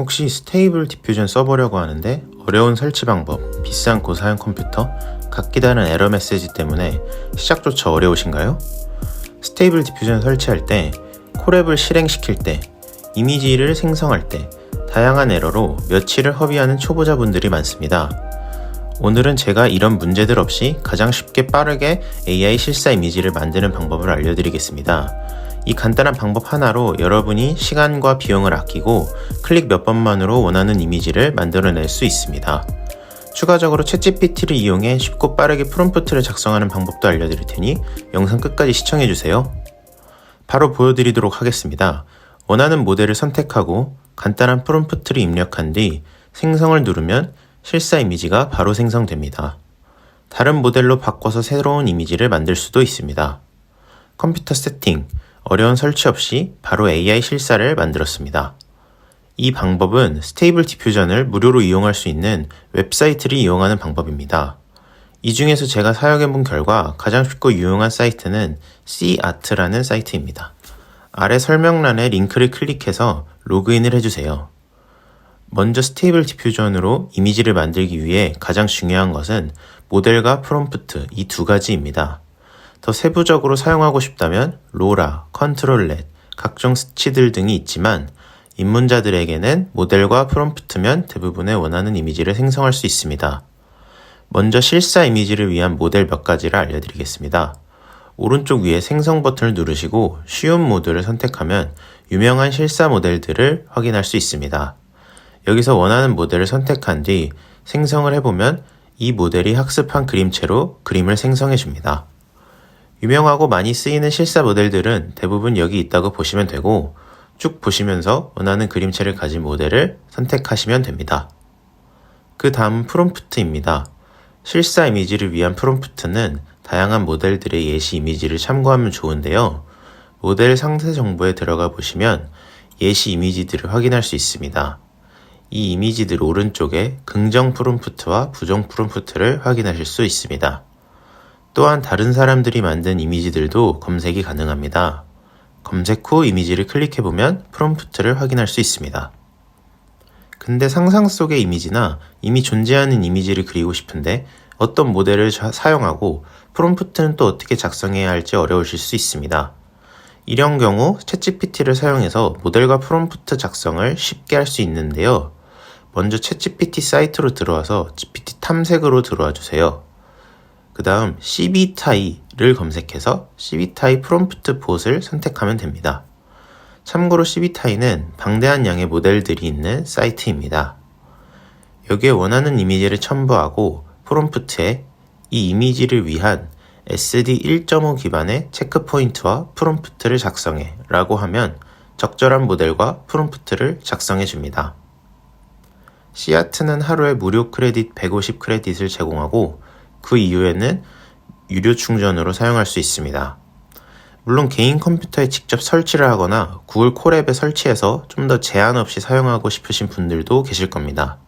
혹시 스테이블 디퓨전 써보려고 하는데 어려운 설치 방법, 비싼 고사양 컴퓨터, 각기 다른 에러 메시지 때문에 시작조차 어려우신가요? 스테이블 디퓨전 설치할 때, 콜앱을 실행시킬 때, 이미지를 생성할 때, 다양한 에러로 며칠을 허비하는 초보자분들이 많습니다. 오늘은 제가 이런 문제들 없이 가장 쉽게 빠르게 AI 실사 이미지를 만드는 방법을 알려드리겠습니다. 이 간단한 방법 하나로 여러분이 시간과 비용을 아끼고 클릭 몇 번만으로 원하는 이미지를 만들어낼 수 있습니다. 추가적으로 챗GPT를 이용해 쉽고 빠르게 프롬프트를 작성하는 방법도 알려드릴 테니 영상 끝까지 시청해주세요. 바로 보여드리도록 하겠습니다. 원하는 모델을 선택하고 간단한 프롬프트를 입력한 뒤 생성을 누르면 실사 이미지가 바로 생성됩니다. 다른 모델로 바꿔서 새로운 이미지를 만들 수도 있습니다. 컴퓨터 세팅, 어려운 설치 없이 바로 AI 실사를 만들었습니다. 이 방법은 스테이블 디퓨전을 무료로 이용할 수 있는 웹사이트를 이용하는 방법입니다. 이 중에서 제가 사용해본 결과 가장 쉽고 유용한 사이트는 Cart라는 사이트입니다. 아래 설명란에 링크를 클릭해서 로그인을 해주세요. 먼저 스테이블 디퓨전으로 이미지를 만들기 위해 가장 중요한 것은 모델과 프롬프트 이 두 가지입니다. 더 세부적으로 사용하고 싶다면 로라, 컨트롤렛, 각종 스치들 등이 있지만 입문자들에게는 모델과 프롬프트면 대부분의 원하는 이미지를 생성할 수 있습니다. 먼저 실사 이미지를 위한 모델 몇 가지를 알려드리겠습니다. 오른쪽 위에 생성 버튼을 누르시고 쉬운 모드를 선택하면 유명한 실사 모델들을 확인할 수 있습니다. 여기서 원하는 모델을 선택한 뒤 생성을 해보면 이 모델이 학습한 그림체로 그림을 생성해 줍니다. 유명하고 많이 쓰이는 실사 모델들은 대부분 여기 있다고 보시면 되고 쭉 보시면서 원하는 그림체를 가진 모델을 선택하시면 됩니다. 그 다음 프롬프트입니다. 실사 이미지를 위한 프롬프트는 다양한 모델들의 예시 이미지를 참고하면 좋은데요. 모델 상세 정보에 들어가 보시면 예시 이미지들을 확인할 수 있습니다. 이 이미지들 오른쪽에 긍정 프롬프트와 부정 프롬프트를 확인하실 수 있습니다. 또한 다른 사람들이 만든 이미지들도 검색이 가능합니다. 검색 후 이미지를 클릭해보면 프롬프트를 확인할 수 있습니다. 근데 상상 속의 이미지나 이미 존재하는 이미지를 그리고 싶은데 어떤 모델을 자- 사용하고 프롬프트는 또 어떻게 작성해야 할지 어려우실 수 있습니다. 이런 경우 챗GPT를 사용해서 모델과 프롬프트 작성을 쉽게 할 수 있는데요. 먼저 챗GPT 사이트로 들어와서 GPT 탐색으로 들어와 주세요. 그 다음 cbty를 검색해서 cbty 프롬프트 봇을 선택하면 됩니다. 참고로 cbty는 방대한 양의 모델들이 있는 사이트입니다. 여기에 원하는 이미지를 첨부하고 프롬프트에 이 이미지를 위한 SD 1.5 기반의 체크 포인트와 프롬프트를 작성해 라고 하면 적절한 모델과 프롬프트를 작성해 줍니다. 씨아트는 하루에 무료 크레딧 150 크레딧을 제공하고 그 이후에는 유료 충전으로 사용할 수 있습니다. 물론 개인 컴퓨터에 직접 설치를 하거나 구글 콜앱에 설치해서 좀 더 제한 없이 사용하고 싶으신 분들도 계실 겁니다.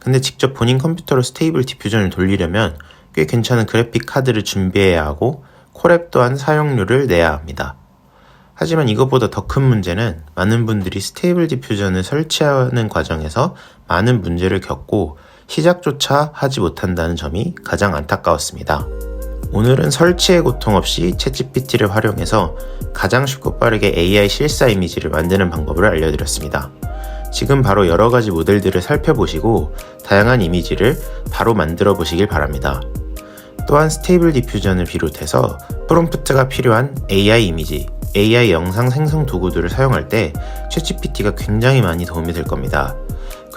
근데 직접 본인 컴퓨터로 스테이블 디퓨전을 돌리려면 꽤 괜찮은 그래픽 카드를 준비해야 하고 콜앱 또한 사용료를 내야 합니다. 하지만 이것보다 더 큰 문제는 많은 분들이 스테이블 디퓨전을 설치하는 과정에서 많은 문제를 겪고 시작조차 하지 못한다는 점이 가장 안타까웠습니다. 오늘은 설치의 고통 없이 챗GPT를 활용해서 가장 쉽고 빠르게 AI 실사 이미지를 만드는 방법을 알려드렸습니다. 지금 바로 여러 가지 모델들을 살펴보시고 다양한 이미지를 바로 만들어 보시길 바랍니다. 또한 스테이블 디퓨전을 비롯해서 프롬프트가 필요한 AI 이미지, AI 영상 생성 도구들을 사용할 때 챗GPT가 굉장히 많이 도움이 될 겁니다.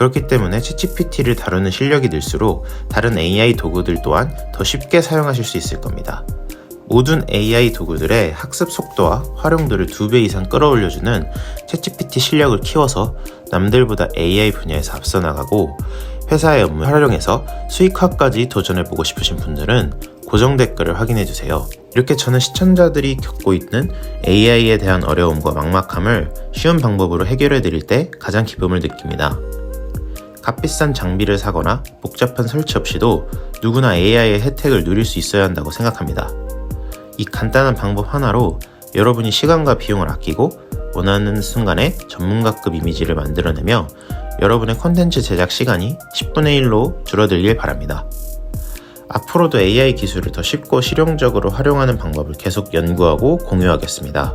그렇기 때문에 챗GPT를 다루는 실력이 늘수록 다른 AI 도구들 또한 더 쉽게 사용하실 수 있을 겁니다. 모든 AI 도구들의 학습 속도와 활용도를 2배 이상 끌어올려주는 챗GPT 실력을 키워서 남들보다 AI 분야에서 앞서 나가고 회사의 업무 활용해서 수익화까지 도전해보고 싶으신 분들은 고정 댓글을 확인해주세요. 이렇게 저는 시청자들이 겪고 있는 AI에 대한 어려움과 막막함을 쉬운 방법으로 해결해드릴 때 가장 기쁨을 느낍니다. 값비싼 장비를 사거나 복잡한 설치 없이도 누구나 AI의 혜택을 누릴 수 있어야 한다고 생각합니다. 이 간단한 방법 하나로 여러분이 시간과 비용을 아끼고 원하는 순간에 전문가급 이미지를 만들어내며 여러분의 콘텐츠 제작 시간이 10분의 1로 줄어들길 바랍니다. 앞으로도 AI 기술을 더 쉽고 실용적으로 활용하는 방법을 계속 연구하고 공유하겠습니다.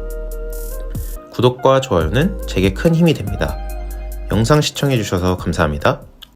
구독과 좋아요는 제게 큰 힘이 됩니다. 영상 시청해주셔서 감사합니다.